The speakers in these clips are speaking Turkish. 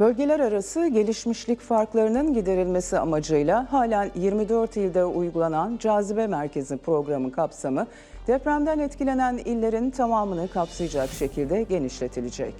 Bölgeler arası gelişmişlik farklarının giderilmesi amacıyla halen 24 ilde uygulanan Cazibe Merkezi programı kapsamı depremden etkilenen illerin tamamını kapsayacak şekilde genişletilecek.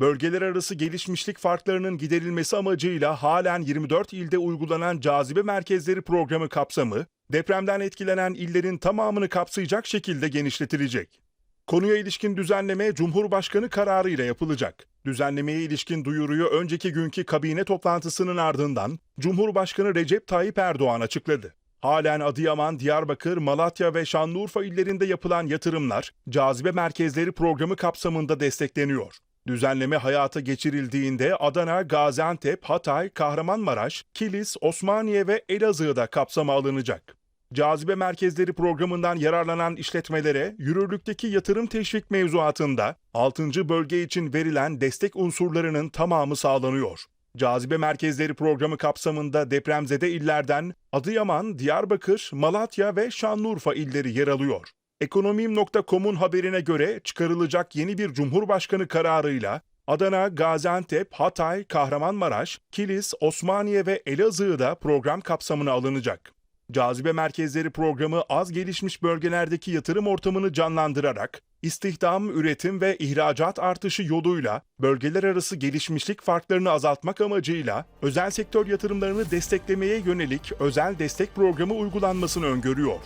Bölgeler arası gelişmişlik farklarının giderilmesi amacıyla halen 24 ilde uygulanan cazibe merkezleri programı kapsamı, depremden etkilenen illerin tamamını kapsayacak şekilde genişletilecek. Konuya ilişkin düzenleme Cumhurbaşkanı kararıyla yapılacak. Düzenlemeye ilişkin duyuruyu önceki günkü kabine toplantısının ardından Cumhurbaşkanı Recep Tayyip Erdoğan açıkladı. Halen Adıyaman, Diyarbakır, Malatya ve Şanlıurfa illerinde yapılan yatırımlar cazibe merkezleri programı kapsamında destekleniyor. Düzenleme hayata geçirildiğinde Adana, Gaziantep, Hatay, Kahramanmaraş, Kilis, Osmaniye ve Elazığ'da kapsama alınacak. Cazibe merkezleri programından yararlanan işletmelere yürürlükteki yatırım teşvik mevzuatında 6. bölge için verilen destek unsurlarının tamamı sağlanıyor. Cazibe merkezleri programı kapsamında depremzede illerden Adıyaman, Diyarbakır, Malatya ve Şanlıurfa illeri yer alıyor. Ekonomim.com'un haberine göre çıkarılacak yeni bir cumhurbaşkanı kararıyla Adana, Gaziantep, Hatay, Kahramanmaraş, Kilis, Osmaniye ve Elazığ'da program kapsamına alınacak. Cazibe Merkezleri programı az gelişmiş bölgelerdeki yatırım ortamını canlandırarak istihdam, üretim ve ihracat artışı yoluyla bölgeler arası gelişmişlik farklarını azaltmak amacıyla özel sektör yatırımlarını desteklemeye yönelik özel destek programı uygulanmasını öngörüyor.